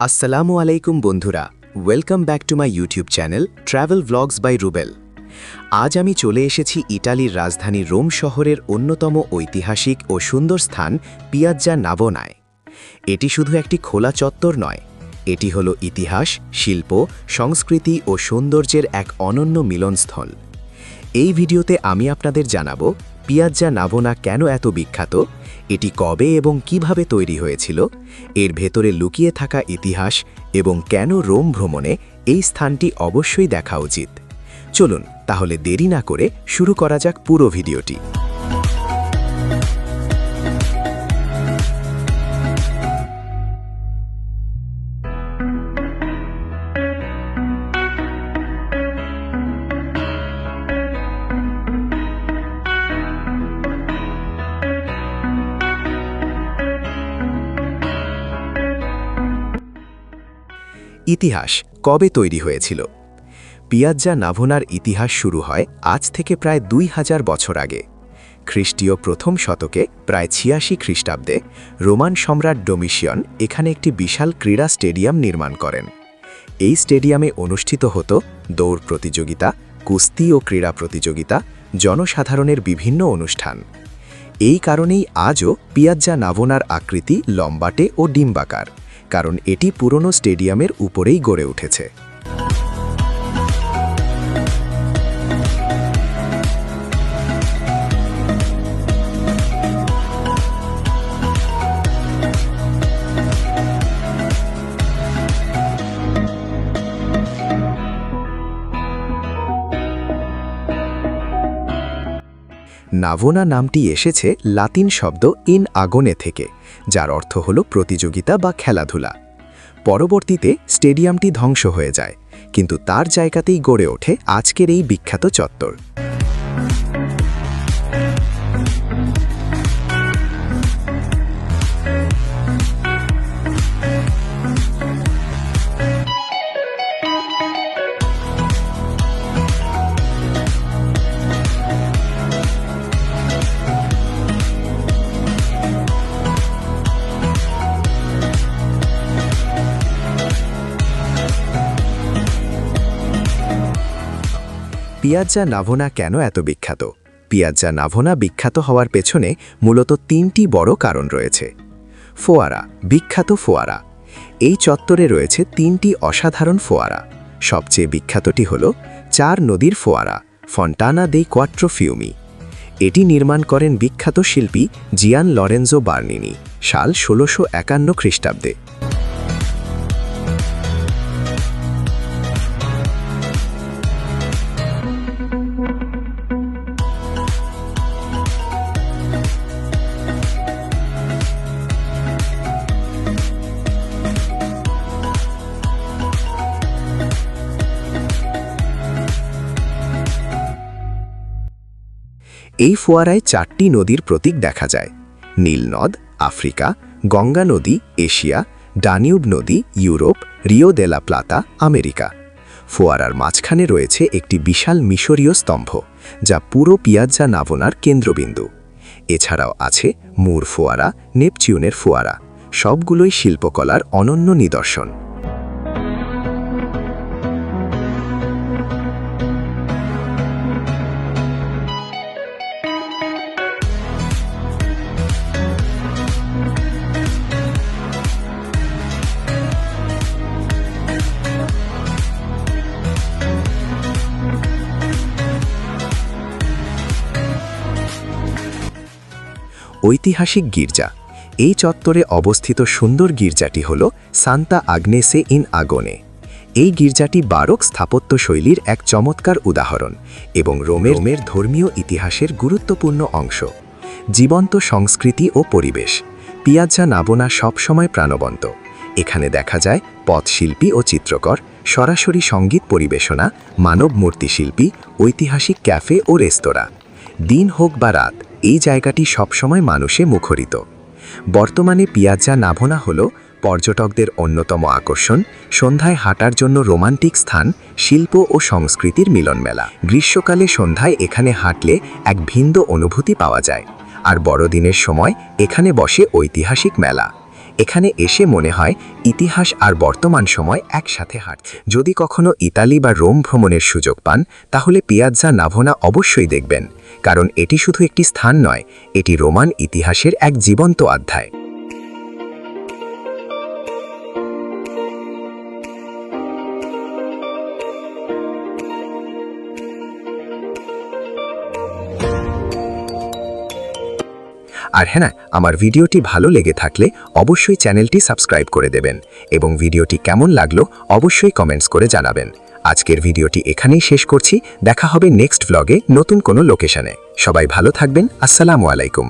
আসসালামু আলাইকুম বন্ধুরা welcome back to my YouTube channel travel vlogs by Rubel আজ আমি চলে এসেছি ইটালির রাজধানী রোম শহরের অন্যতম ঐতিহাসিক ও সুন্দর স্থান পিয়াজ্জা নাবোনায়। এটি শুধু একটি খোলা চত্বর নয়, এটি হলো ইতিহাস, শিল্প, সংস্কৃতি ও সৌন্দর্যের এক অনন্য মিলনস্থল। এই ভিডিওতে আমি আপনাদের জানাব পিয়াজ্জা নাভোনা কেন এত বিখ্যাত? এটি কবে এবং কীভাবে তৈরি হয়েছিল? এর ভেতরে লুকিয়ে থাকা ইতিহাস এবং কেন রোম ভ্রমণে এই স্থানটি অবশ্যই দেখা উচিত। চলুন, তাহলে দেরি না করে শুরু করা যাক পুরো ভিডিওটি। ইতিহাস কবে তৈরি হয়েছিল? পিয়াজ্জা নাভোনার ইতিহাস শুরু হয় আজ থেকে প্রায় দুই হাজার বছর আগে। খ্রিস্টীয় প্রথম শতকে প্রায় ছিয়াশি খ্রিস্টাব্দে রোমান সম্রাট ডোমিশিয়ন এখানে একটি বিশাল ক্রীড়া স্টেডিয়াম নির্মাণ করেন। এই স্টেডিয়ামে অনুষ্ঠিত হতো দৌড় প্রতিযোগিতা, কুস্তি ও ক্রীড়া প্রতিযোগিতা, জনসাধারণের বিভিন্ন অনুষ্ঠান। এই কারণেই আজও পিয়াজ্জা নাভোনার আকৃতি লম্বাটে ও ডিম্বাকার। কারণ এটি পুরনো স্টেডিয়ামের উপরেই গড়ে উঠেছে। নাভোনা নামটি এসেছে লাতিন শব্দ ইন আগনে থেকে, যার অর্থ হল প্রতিযোগিতা বা খেলাধুলা। পরবর্তীতে স্টেডিয়ামটি ধ্বংস হয়ে যায়, কিন্তু তার জায়গাতেই গড়ে ওঠে আজকের এই বিখ্যাত চত্বর। পিয়াজ্জা নাভোনা কেন এত বিখ্যাত? পিয়াজ্জা নাভোনা বিখ্যাত হওয়ার পেছনে মূলত তিনটি বড় কারণ রয়েছে। ফোয়ারা, বিখ্যাত ফোয়ারা। এই চত্বরে রয়েছে তিনটি অসাধারণ ফোয়ারা। সবচেয়ে বিখ্যাতটি হল চার নদীর ফোয়ারা, ফন্টানা দে কোয়াট্রোফিউমি এটি নির্মাণ করেন বিখ্যাত শিল্পী জিয়ান লরেন্জো বার্নিনি, সাল ষোলোশো একান্ন খ্রিস্টাব্দে। এই ফোয়ারায় চারটি নদীর প্রতীক দেখা যায়। নীল নদ, আফ্রিকা, গঙ্গা নদী, এশিয়া, ডানিউব নদী, Europe, Rio de la Plata, America. ফোয়ারার মাঝখানে রয়েছে একটি বিশাল মিশরীয় স্তম্ভ, যা পুরো পিয়াজ্জা নাভোনার কেন্দ্রবিন্দু। এছাড়াও আছে মুর ফোয়ারা নেপচিউনের ফোয়ারা, সবগুলোই শিল্পকলার অনন্য নিদর্শন। ঐতিহাসিক গির্জা। এই চত্বরে অবস্থিত সুন্দর গির্জাটি হল সান্তা আগ্নেসে ইন আগনে। এই গির্জাটি বারক স্থাপত্য শৈলীর এক চমৎকার উদাহরণ এবং রোমের রোমের ধর্মীয় ইতিহাসের গুরুত্বপূর্ণ অংশ। জীবন্ত সংস্কৃতি ও পরিবেশ। পিয়াজ্জা নাবোনা সবসময় প্রাণবন্ত। এখানে দেখা যায় পথশিল্পী ও চিত্রকর, সরাসরি সংগীত পরিবেশনা মানব মূর্তিশিল্পী ঐতিহাসিক ক্যাফে ও রেস্তোরাঁ। দিন হোক বা রাত এই জায়গাটি সবসময় মানুষে মুখরিত। বর্তমানে পিয়াজ্জা নাভোনা হল পর্যটকদের অন্যতম আকর্ষণ, সন্ধ্যায় হাঁটার জন্য রোমান্টিক স্থান, শিল্প ও সংস্কৃতির মিলনমেলা। গ্রীষ্মকালে সন্ধ্যায় এখানে হাঁটলে এক ভিন্ন অনুভূতি পাওয়া যায়, আর বড়দিনের সময় এখানে বসে ঐতিহাসিক মেলা। এখানে এসে মনে হয় ইতিহাস আর বর্তমান সময় একসাথে হাঁটছে। যদি কখনো ইতালি বা রোম ভ্রমণের সুযোগ পান, তাহলে পিয়াজ্জা নাভোনা অবশ্যই দেখবেন। কারণ এটি শুধু একটি স্থান নয়, এটি রোমান ইতিহাসের এক জীবন্ত অধ্যায়। আর হ্যাঁ আমার ভিডিওটি ভালো লেগে থাকলে অবশ্যই চ্যানেলটি সাবস্ক্রাইব করে দেবেন এবং ভিডিওটি কেমন লাগল অবশ্যই কমেন্টস করে জানাবেন। আজকের ভিডিওটি এখানেই শেষ করছি। দেখা হবে নেক্সট ব্লগে নতুন কোনো লোকেশনে সবাই ভালো থাকবেন। আসসালামু আলাইকুম।